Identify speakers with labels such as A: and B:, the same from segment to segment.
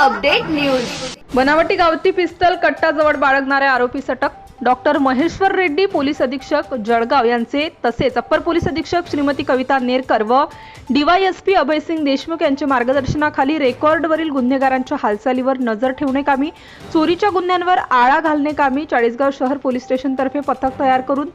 A: Update news.
B: बनावटी गावती पिस्तल कट्टाजवळ बाळगणाऱ्या आरोपी सटक. डॉक्टर महेश्वर रेड्डी पोलीस अधीक्षक जळगाव यांचे तसेच अप्पर पोलीस अधीक्षक श्रीमती कविता नेरकर व डीवायएसपी अभयसिंग देशमुख यांच्या मार्गदर्शनाखाली रेकॉर्डवरील गुन्हेगारांच्या हालचालीवर नजर ठेवणे कामी चोरीच्या गुन्ह्यांवर आळा घालणे कामी चाळीसगाव शहर पोलीस स्टेशनतर्फे पथक तयार करून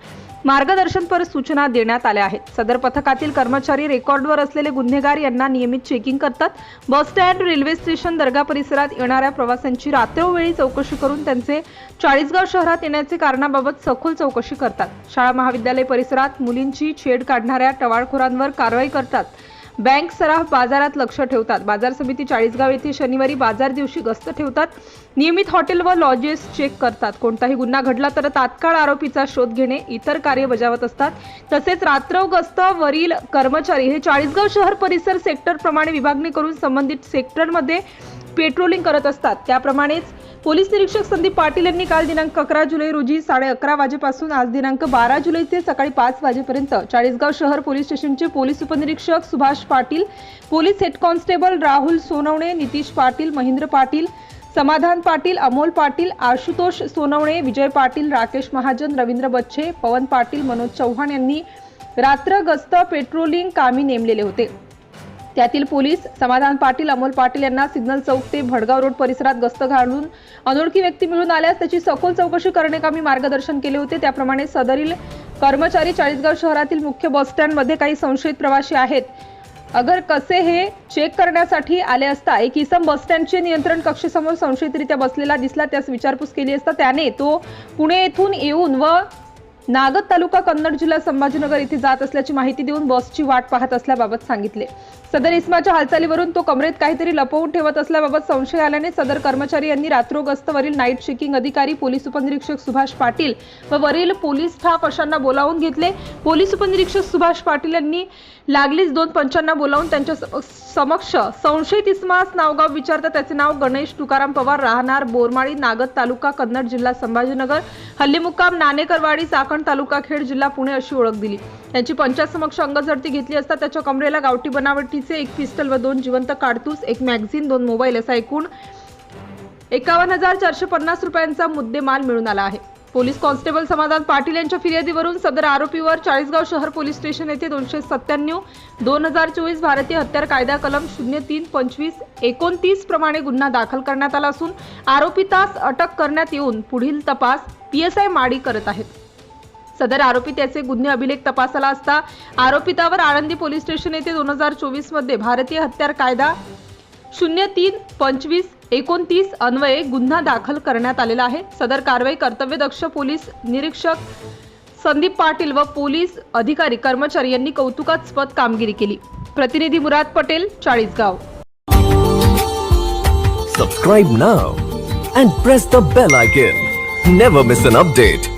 B: मार्गदर्शनपर सूचना देण्यात आल्या आहेत. सदर पथकातील कर्मचारी रेकॉर्डवर असलेले गुन्हेगार यांना नियमित चेकिंग करतात. बस स्टँड रेल्वे स्टेशन दर्गा परिसरात येणाऱ्या प्रवाशांची रात्रोवेळी चौकशी करून त्यांचे चाळीसगाव शहरात येण्याचे कारणाबाबत सखोल चौकशी करतात. शाळा महाविद्यालय परिसरात मुलींची छेड काढणाऱ्या टवाळखोरांवर कारवाई करतात. बँक सराफ बाजारात लक्ष ठेवतात. बाजार समिती चाळीसगाव येथे शनिवारी बाजार दिवशी गस्त ठेवतात. नियमित हॉटेल व लॉजेस चेक करतात. कोणताही गुन्हा घडला तर तात्काळ आरोपीचा शोध घेणे इतर कार्य बजावत असतात. तसेच रात्रव गस्त वरील कर्मचारी हे चाळीसगाव शहर परिसर सेक्टर प्रमाणे विभागणी करून संबंधित सेक्टरमध्ये पेट्रोलिंग करत असतात. त्याप्रमाणेच पोलीस निरीक्षक संदीप पाटील यांनी काल दिनांक अकरा जुलै रोजी साडे अकरा वाजेपासून आज दिनांक बारा जुलै ते सकाळी पाच वाजेपर्यंत चाळीसगाव शहर पोलीस स्टेशनचे पोलीस उपनिरीक्षक Subhash Patil police head constable Rahul Sonawane Nitish Patil Mahendra Patil Samadhan Patil Amol Patil Ashutosh Sonawane Vijay Patil Rakesh Mahajan Ravindra बच्छे पवन पाटील मनोज चव्हाण यांनी रात्र गस्त पेट्रोलिंग कामी नेमलेले होते. त्यातील पोलीस समाधान पाटील अमोल पाटील यांना सिग्नल चौक ते भडगाव रोड परिसरात गस्त घालून अनोळखी व्यक्ती मिळून आल्यास त्याची सखोल चौकशी करण्याकामी मार्गदर्शन केले होते. त्याप्रमाणे सदरील कर्मचारी चाळीसगाव शहरातील मुख्य बस स्टँडमध्ये काही संशयित प्रवासी आहेत. अगर कसे हे चेक करण्यासाठी आले असता एक इसम बस स्टँडचे नियंत्रण कक्षेसमोर संशयितरित्या बसलेला दिसला. त्यास विचारपूस केली असता त्याने तो पुणे येथून येऊन व नागद तालुका कन्नड जिल्हा संभाजीनगर येथे जात असल्याची माहिती देऊन बसची वाट पाहत असल्याबाबत सांगितले. सदर इस्माच्या हालचालीवरून तो कमरेत काहीतरी लपवून ठेवत असल्याबाबत संशय आल्याने सदर कर्मचारी यांनी रात्रोगस्तवरील नाईट चेकिंग अधिकारी पोलीस उपनिरीक्षक सुभाष पाटील व वरील पोलीस स्टाफ अशांना बोलावून घेतले. पोलीस उपनिरीक्षक सुभाष पाटील यांनी लागलीच दोन पंचांना बोलावून त्यांच्या समक्ष संशयित इस्मास नावगाव विचारता त्याचे नाव गणेश तुकाराम पवार राहणार बोरमाळी नागद तालुका कन्नड जिल्हा संभाजीनगर. हल्लीमुक्काम नाणेकरवाडी चाकण तालुका खेड जिल्हा पुणे अशी ओळख दिली. त्यांची पंचासमक्ष अंगझडती घेतली असता त्याच्या कमरेला गावठी बनावटीचे एक पिस्टल व दोन जिवंत काडतूस एक मॅगझिन दोन मोबाईल असा एकूण एकावन्न हजार चारशे पन्नास रुपयांचा मुद्देमाल मिळून आला आहे. पोलीस कॉन्स्टेबल समाधान पाटील यांच्या फिर्यादीवरून सदर आरोपीवर चाळीसगाव शहर पोलीस स्टेशन येथे दोनशे सत्त्याण्णव दोन हजार चोवीस भारतीय हत्यार कायदा कलम शून्य तीन पंचवीस एकोणतीस प्रमाणे गुन्हा दाखल करण्यात आला असून आरोपी तास अटक करण्यात येऊन पुढील तपास पीएसआय माडी करत आहेत. सदर आरोपी त्याचे गुन्हे अभिलेख तपासाला असता आरोपितावर आळंदी पोलीस स्टेशन येथे दोन हजार चोवीसमध्ये भारतीय हत्यार कायदा शून्य तीन पंचवीस एकोणतीस अन्वये गुन्हा दाखल करण्यात आलेला आहे. सदर कारवाई कर्तव्यदक्ष पोलीस निरीक्षक संदीप पाटील व पोलीस अधिकारी कर्मचारी यांनी कौतुकास्पद कामगिरी केली. प्रतिनिधी Murad Patel Chalisgaon.
C: Subscribe now and press the bell icon never miss an update